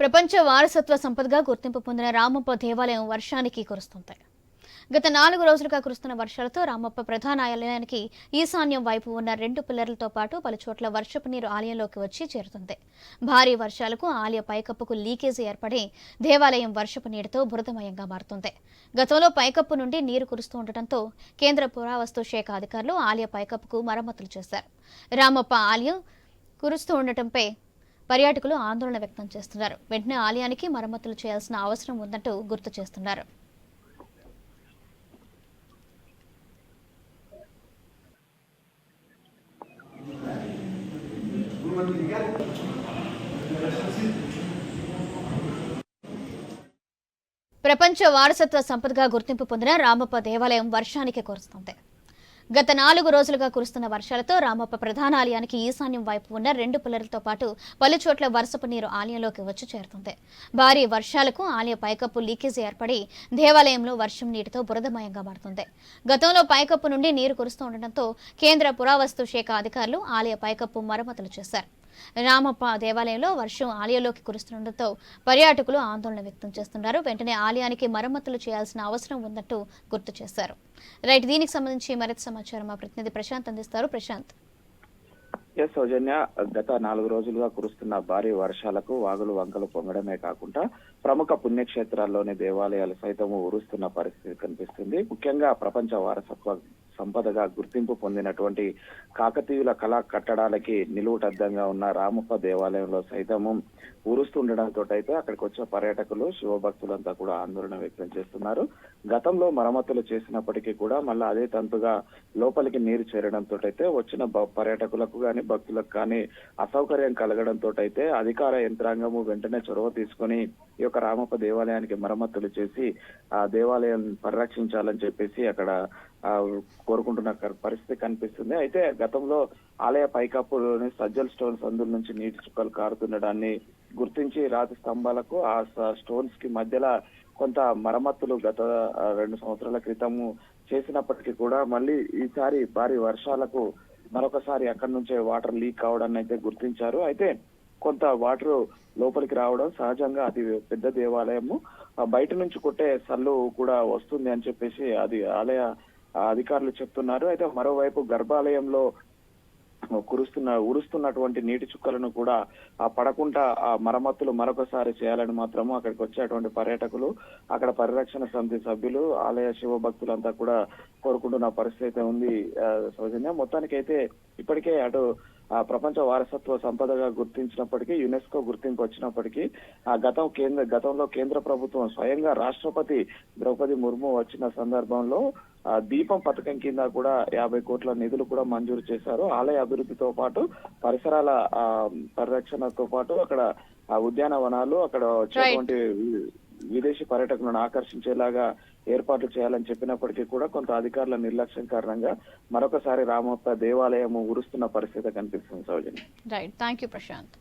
ప్రపంచ వారసత్వ సంపదగా గుర్తింపు పొందిన రామప్ప దేవాలయం వర్షానికి కురుస్తుంది గత నాలుగు రోజులుగా కురుస్తున్న వర్షాలతో రామప్ప ప్రధాన ఆలయానికి ఈశాన్యం వైపు ఉన్న రెండు పిల్లర్లతో పాటు పలుచోట్ల వర్షపు నీరు ఆలయంలోకి వచ్చి చేరుతుంది. భారీ వర్షాలకు ఆలయ పైకప్పుకు లీకేజీ ఏర్పడి దేవాలయం వర్షపు నీటితో బురదమయంగా మారుతుంది. గతంలో పైకప్పు నుండి నీరు కురుస్తూ ఉండటంతో కేంద్ర పురావస్తు శాఖ అధికారులు ఆలయ పైకప్పుకు మరమ్మతులు చేశారు. రామప్ప ఆలయం కురుస్తూ ఉండటంపై పర్యాటకులు ఆందోళన వ్యక్తం చేస్తున్నారు. వెంటనే ఆలయానికి మరమ్మతులు చేయాల్సిన అవసరం ఉందంటూ గుర్తు చేస్తున్నారు. ప్రపంచ వారసత్వ సంపదగా గుర్తింపు పొందిన రామప్ప దేవాలయం వర్షానికి కురుస్తుంది గత నాలుగు రోజులుగా కురుస్తున్న వర్షాలతో రామప్ప ప్రధాన ఆలయానికి ఈశాన్యం వైపు ఉన్న రెండు పిల్లలతో పాటు పలు చోట్ల వర్షపు నీరు ఆలయంలోకి వచ్చి చేరుతుంది. భారీ వర్షాలకు ఆలయ పైకప్పు లీకేజీ ఏర్పడి దేవాలయంలో వర్షం నీటితో బురదమయంగా మారుతుంది. గతంలో పైకప్పు నుండి నీరు కురుస్తూ ఉండటంతో కేంద్ర పురావస్తు శాఖ అధికారులు ఆలయ పైకప్పు మరమ్మతులు చేశారు. రామప్ప దేవాలయంలో వర్షం ఆలయంలోకి కురుస్తుండటంతో పర్యాటకులు ఆందోళన వ్యక్తం చేస్తున్నారు. వెంటనే ఆలయానికి మరమ్మతులు చేయాల్సిన అవసరం ఉన్నట్టు గుర్తు చేశారు. రైట్ దీనికి సంబంధించి మరింత సమాచారం మా ప్రతినిధి ప్రశాంత్ అందిస్తారు. ప్రశాంత్. ఎస్ సౌజన్య గత నాలుగు రోజులుగా కురుస్తున్న భారీ వర్షాలకు వాగులు వంకలు పొంగడమే కాకుండా ప్రముఖ పుణ్యక్షేత్రాల్లోని దేవాలయాలు సైతం ఉరుస్తున్న పరిస్థితి కనిపిస్తుంది. ముఖ్యంగా ప్రపంచ వారసత్వ సంపదగా గుర్తింపు పొందినటువంటి కాకతీయుల కళా కట్టడాలకి నిలువుటద్దంగా ఉన్న రామప్ప దేవాలయంలో సైతము ఊరుస్తుండడంతో అయితే అక్కడికి వచ్చే పర్యాటకులు శివభక్తులంతా కూడా ఆందోళన వ్యక్తం చేస్తున్నారు. గతంలో మరమ్మతులు చేసినప్పటికీ కూడా మళ్ళీ అదే తంతుగా లోపలికి నీరు చేరడంతో అయితే వచ్చిన పర్యాటకులకు కానీ భక్తులకు కానీ అసౌకర్యం కలగడంతో అయితే అధికార యంత్రాంగము వెంటనే చొరవ తీసుకొని ఈ యొక్క రామప్ప దేవాలయానికి మరమ్మతులు చేసి ఆ దేవాలయం పరిరక్షించాలని చెప్పేసి అక్కడ కోరుకుంటున్న పరిస్థితి కనిపిస్తుంది. అయితే గతంలో ఆలయ పైకప్పులోని సజ్జల్ స్టోన్స్ అందుల నుంచి నీటి చుక్కలు కారుతుండడాన్ని గుర్తించి రాతి స్తంభాలకు ఆ స్టోన్స్కి మధ్యలో కొంత మరమ్మతులు గత రెండు సంవత్సరాల క్రితము చేసినప్పటికీ కూడా మళ్ళీ ఈసారి భారీ వర్షాలకు మరొకసారి అక్కడి నుంచే వాటర్ లీక్ కావడాన్ని అయితే గుర్తించారు. అయితే కొంత వాటర్ లోపలికి రావడం సహజంగా అది పెద్ద దేవాలయము. బయట నుంచి కొట్టే సల్లు కూడా వస్తుంది అని చెప్పేసి అది ఆలయ అధికారులు చెప్తున్నారు. అయితే మరోవైపు గర్భాలయంలో కురుస్తున్న ఉరుస్తున్నటువంటి నీటి చుక్కలను కూడా ఆ పడకుండా ఆ మరమ్మతులు మరొకసారి చేయాలని మాత్రము అక్కడికి వచ్చేటువంటి పర్యాటకులు అక్కడ పరిరక్షణ సమితి సభ్యులు ఆలయ శివ భక్తులంతా కూడా కోరుకుంటున్న పరిస్థితి అయితే ఉంది సౌజన్య. మొత్తానికైతే ఇప్పటికే అటు ప్రపంచ వారసత్వ సంపదగా గుర్తించినప్పటికీ యునెస్కో గుర్తింపు వచ్చినప్పటికీ ఆ గతం కేంద్ర గతంలో కేంద్ర ప్రభుత్వం స్వయంగా రాష్ట్రపతి ద్రౌపది ముర్ము వచ్చిన సందర్భంలో ఆ దీపం పథకం కింద కూడా యాభై కోట్ల నిధులు కూడా మంజూరు చేశారు. ఆలయ అభివృద్ధితో పాటు పరిసరాల పరిరక్షణతో పాటు అక్కడ ఉద్యానవనాలు అక్కడ వచ్చేటువంటి విదేశీ పర్యాటకులను ఆకర్షించేలాగా ఏర్పాట్లు చేయాలని చెప్పినప్పటికీ కూడా కొంత అధికారుల నిర్లక్ష్యం కారణంగా మరొకసారి రామప్ప దేవాలయం ఉరుస్తున్న పరిస్థితి కనిపిస్తుంది Soujanya. Right thank you Prashanth